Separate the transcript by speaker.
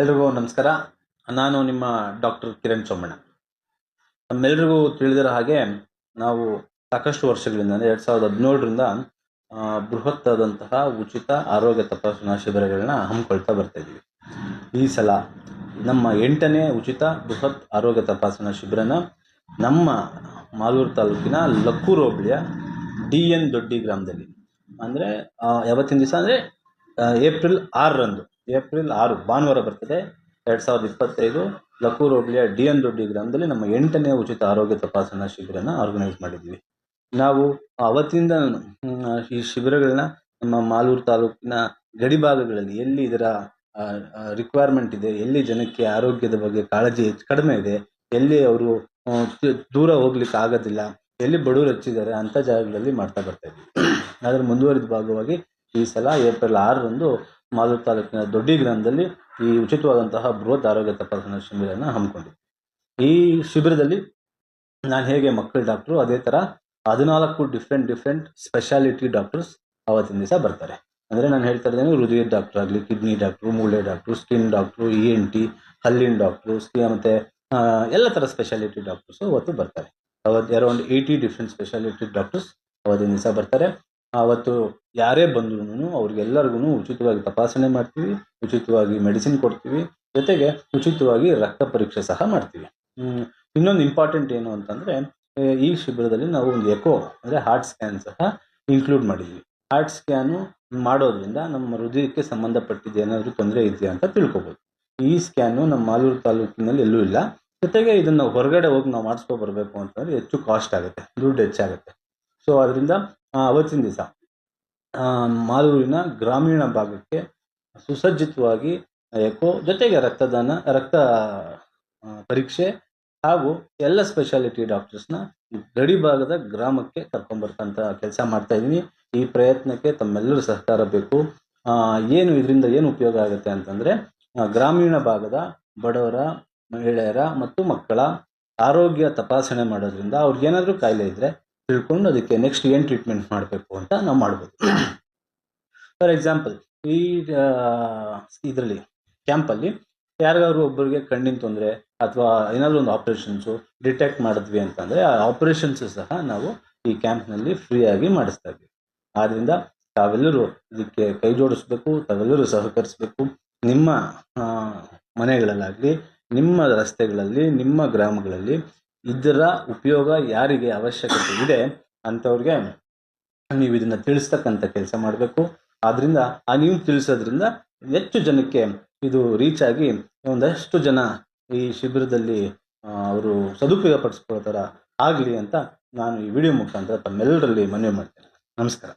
Speaker 1: ಎಲ್ರಿಗೂ ನಮಸ್ಕಾರ. ನಾನು ನಿಮ್ಮ ಡಾಕ್ಟರ್ ಕಿರಣ್ ಸೋಮಣ್ಣ. ನಮ್ಮೆಲ್ರಿಗೂ ತಿಳಿದಿರೋ ಹಾಗೆ ನಾವು ಸಾಕಷ್ಟು ವರ್ಷಗಳಿಂದ ಅಂದರೆ ಎರಡು ಸಾವಿರದ ಹದಿನೇಳರಿಂದ ಬೃಹತ್ ಆದಂತಹ ಉಚಿತ ಆರೋಗ್ಯ ತಪಾಸಣಾ ಶಿಬಿರಗಳನ್ನ ಹಮ್ಮಿಕೊಳ್ತಾ ಬರ್ತಾ ಈ ಸಲ ನಮ್ಮ ಎಂಟನೇ ಉಚಿತ ಬೃಹತ್ ಆರೋಗ್ಯ ತಪಾಸಣಾ ಶಿಬಿರನ ನಮ್ಮ ಮಾಲೂರು ತಾಲೂಕಿನ ಲಕ್ಕೂರು ಹೋಬಳಿಯ ಡಿ ಎನ್ ದೊಡ್ಡಿ ಗ್ರಾಮದಲ್ಲಿ. ಅಂದರೆ ಯಾವತ್ತಿನ ದಿವಸ ಅಂದರೆ ಏಪ್ರಿಲ್ ಆರರಂದು. ಏಪ್ರಿಲ್ ಆರು ಭಾನುವಾರ ಬರ್ತದೆ. ಎರಡು ಸಾವಿರದ ಇಪ್ಪತ್ತೈದು ಲಕ್ಕೂರು ಹೋಬಳಿಯ ಡಿ ಎನ್ ದೊಡ್ಡಿ ಗ್ರಾಮದಲ್ಲಿ ನಮ್ಮ ಎಂಟನೇ ಉಚಿತ ಆರೋಗ್ಯ ತಪಾಸಣಾ ಶಿಬಿರನ ಆರ್ಗನೈಸ್ ಮಾಡಿದ್ವಿ. ನಾವು ಅವತ್ತಿಂದ ಈ ಶಿಬಿರಗಳನ್ನ ನಮ್ಮ ಮಾಲೂರು ತಾಲೂಕಿನ ಗಡಿ ಭಾಗಗಳಲ್ಲಿ ಎಲ್ಲಿ ಇದರ ರಿಕ್ವೈರ್ಮೆಂಟ್ ಇದೆ, ಎಲ್ಲಿ ಜನಕ್ಕೆ ಆರೋಗ್ಯದ ಬಗ್ಗೆ ಕಾಳಜಿ ಹೆಚ್ಚು, ಕಡಿಮೆ ಇದೆ, ಎಲ್ಲಿ ಅವರು ದೂರ ಹೋಗ್ಲಿಕ್ಕೆ ಆಗೋದಿಲ್ಲ, ಎಲ್ಲಿ ಬಡವರು ಹೆಚ್ಚಿದ್ದಾರೆ ಅಂಥ ಜಾಗಗಳಲ್ಲಿ ಮಾಡ್ತಾ ಬರ್ತಾ ಇದ್ವಿ. ಅದರ ಮುಂದುವರಿದ ಭಾಗವಾಗಿ ಈ ಸಲ ಏಪ್ರಿಲ್ ಆರರಂದು ಮಾಲೂರು ತಾಲೂಕಿನ ದೊಡ್ಡಿ ಗ್ರಾಮದಲ್ಲಿ ಈ ಉಚಿತವಾದಂತಹ ಬೃಹತ್ ಆರೋಗ್ಯ ತಪಾಸಣಾ ಶಿಬಿರನ ಹಮ್ಮಿಕೊಂಡಿದ್ದೆ. ಈ ಶಿಬಿರದಲ್ಲಿ ನಾನು ಹೇಗೆ ಮಕ್ಕಳ ಡಾಕ್ಟ್ರು ಅದೇ ಥರ ಹದಿನಾಲ್ಕು ಡಿಫ್ರೆಂಟ್ ಡಿಫ್ರೆಂಟ್ ಸ್ಪೆಷಾಲಿಟಿ ಡಾಕ್ಟರ್ಸ್ ಅವತ್ತಿನ ದಿವಸ ಬರ್ತಾರೆ. ಅಂದರೆ ನಾನು ಹೇಳ್ತಾ ಇದ್ದೇನೆ ಹೃದಯ ಡಾಕ್ಟರ್ ಆಗಲಿ, ಕಿಡ್ನಿ ಡಾಕ್ಟ್ರು, ಮೂಳೆ doctor, skin doctor E N T ಹಲ್ಲಿನ ಡಾಕ್ಟ್ರು ಮತ್ತು ಎಲ್ಲ ಥರ ಸ್ಪೆಷಾಲಿಟಿ ಡಾಕ್ಟರ್ಸು ಅವತ್ತು ಬರ್ತಾರೆ. ಅವತ್ತು around eighty different speciality doctors ಅವತ್ತಿನ ದಿವಸ ಬರ್ತಾರೆ. ಅವತ್ತು ಯಾರೇ ಬಂದ್ರು ಅವ್ರಿಗೆಲ್ಲರಿಗೂ ಉಚಿತವಾಗಿ ತಪಾಸಣೆ ಮಾಡ್ತೀವಿ, ಉಚಿತವಾಗಿ ಮೆಡಿಸಿನ್ ಕೊಡ್ತೀವಿ, ಜೊತೆಗೆ ಉಚಿತವಾಗಿ ರಕ್ತ ಪರೀಕ್ಷೆ ಸಹ ಮಾಡ್ತೀವಿ. ಇನ್ನೊಂದು ಇಂಪಾರ್ಟೆಂಟ್ ಏನು ಅಂತಂದರೆ ಈ ಶಿಬಿರದಲ್ಲಿ ನಾವು ಒಂದು ಎಕೋ, ಅಂದರೆ ಹಾರ್ಟ್ ಸ್ಕ್ಯಾನ್ ಸಹ ಇನ್ಕ್ಲೂಡ್ ಮಾಡಿದ್ವಿ. ಹಾರ್ಟ್ ಸ್ಕ್ಯಾನು ಮಾಡೋದ್ರಿಂದ ನಮ್ಮ ಹೃದಯಕ್ಕೆ ಸಂಬಂಧಪಟ್ಟಿದ್ದು ಏನಾದರೂ ತೊಂದರೆ ಇದೆಯಾ ಅಂತ ತಿಳ್ಕೊಬೋದು. ಈ ಸ್ಕ್ಯಾನು ನಮ್ಮ ಮಾಲೂರು ತಾಲೂಕಿನಲ್ಲಿ ಎಲ್ಲೂ ಇಲ್ಲ. ಜೊತೆಗೆ ಇದನ್ನು ಹೊರಗಡೆ ಹೋಗಿ ನಾವು ಮಾಡಿಸ್ಕೊ ಬರಬೇಕು ಅಂತಂದರೆ ಹೆಚ್ಚು ಕಾಸ್ಟ್ ಆಗುತ್ತೆ, ದುಡ್ಡು ಹೆಚ್ಚಾಗುತ್ತೆ. ಸೊ ಅದರಿಂದ ಅವತ್ತಿನ ದಿವಸ. ಮಾಲೂರಿನ ಗ್ರಾಮೀಣ ಭಾಗಕ್ಕೆ ಸುಸಜ್ಜಿತವಾಗಿ ಎಕೋ ಜೊತೆಗೆ ರಕ್ತದಾನ, ರಕ್ತ ಪರೀಕ್ಷೆ ಹಾಗೂ ಎಲ್ಲ ಸ್ಪೆಷಾಲಿಟಿ ಡಾಕ್ಟರ್ಸ್ನ ಗಡಿ ಭಾಗದ ಗ್ರಾಮಕ್ಕೆ ಕರ್ಕೊಂಬರ್ತಂಥ ಕೆಲಸ ಮಾಡ್ತಾ ಇದ್ದೀನಿ. ಈ ಪ್ರಯತ್ನಕ್ಕೆ ತಮ್ಮೆಲ್ಲರ ಸಹಕಾರ ಬೇಕು. ಏನು ಇದರಿಂದ ಏನು ಉಪಯೋಗ ಆಗುತ್ತೆ ಅಂತಂದರೆ ಗ್ರಾಮೀಣ ಭಾಗದ ಬಡವರ, ಮಹಿಳೆಯರ ಮತ್ತು ಮಕ್ಕಳ ಆರೋಗ್ಯ ತಪಾಸಣೆ ಮಾಡೋದ್ರಿಂದ ಅವ್ರಿಗೇನಾದರೂ ಕಾಯಿಲೆ ಇದ್ದರೆ ತಿಳ್ಕೊಂಡು ಅದಕ್ಕೆ ನೆಕ್ಸ್ಟ್ ಏನು ಟ್ರೀಟ್ಮೆಂಟ್ ಮಾಡಬೇಕು ಅಂತ ನಾವು ಮಾಡ್ಬೋದು. ಫಾರ್ ಎಕ್ಸಾಂಪಲ್ ಈ ಇದರಲ್ಲಿ ಕ್ಯಾಂಪಲ್ಲಿ ಯಾರಿಗಾದ್ರು ಒಬ್ಬರಿಗೆ ಕಣ್ಣಿನ ತೊಂದರೆ ಅಥವಾ ಏನಾದರೂ ಒಂದು ಆಪ್ರೇಷನ್ಸು ಡಿಟೆಕ್ಟ್ ಮಾಡಿದ್ವಿ ಅಂತಂದರೆ ಆ ಆಪ್ರೇಷನ್ಸು ಸಹ ನಾವು ಈ ಕ್ಯಾಂಪ್ನಲ್ಲಿ ಫ್ರೀಯಾಗಿ ಮಾಡಿಸ್ತಾ ಇದ್ವಿ. ಆದ್ದರಿಂದ ತಾವೆಲ್ಲರೂ ಇದಕ್ಕೆ ಕೈ ಜೋಡಿಸ್ಬೇಕು, ತಾವೆಲ್ಲರೂ ಸಹಕರಿಸಬೇಕು. ನಿಮ್ಮ ಮನೆಗಳಲ್ಲಾಗಲಿ, ನಿಮ್ಮ ರಸ್ತೆಗಳಲ್ಲಿ, ನಿಮ್ಮ ಗ್ರಾಮಗಳಲ್ಲಿ ಇದರ ಉಪಯೋಗ ಯಾರಿಗೆ ಅವಶ್ಯಕತೆ ಇದೆ ಅಂಥವ್ರಿಗೆ ನೀವು ಇದನ್ನು ತಿಳಿಸ್ತಕ್ಕಂಥ ಕೆಲಸ ಮಾಡಬೇಕು. ಆದ್ದರಿಂದ ಆ ನೀವು ತಿಳಿಸೋದ್ರಿಂದ ಹೆಚ್ಚು ಜನಕ್ಕೆ ಇದು ರೀಚ್ ಆಗಿ ಒಂದಷ್ಟು ಜನ ಈ ಶಿಬಿರದಲ್ಲಿ ಅವರು ಸದುಪಯೋಗ ಪಡಿಸ್ಕೊಳ್ತಾರ ಆಗಲಿ ಅಂತ ನಾನು ಈ ವಿಡಿಯೋ ಮುಖಾಂತರ ತಮ್ಮೆಲ್ಲರಲ್ಲಿ ಮನವಿ ಮಾಡ್ತೇನೆ. ನಮಸ್ಕಾರ.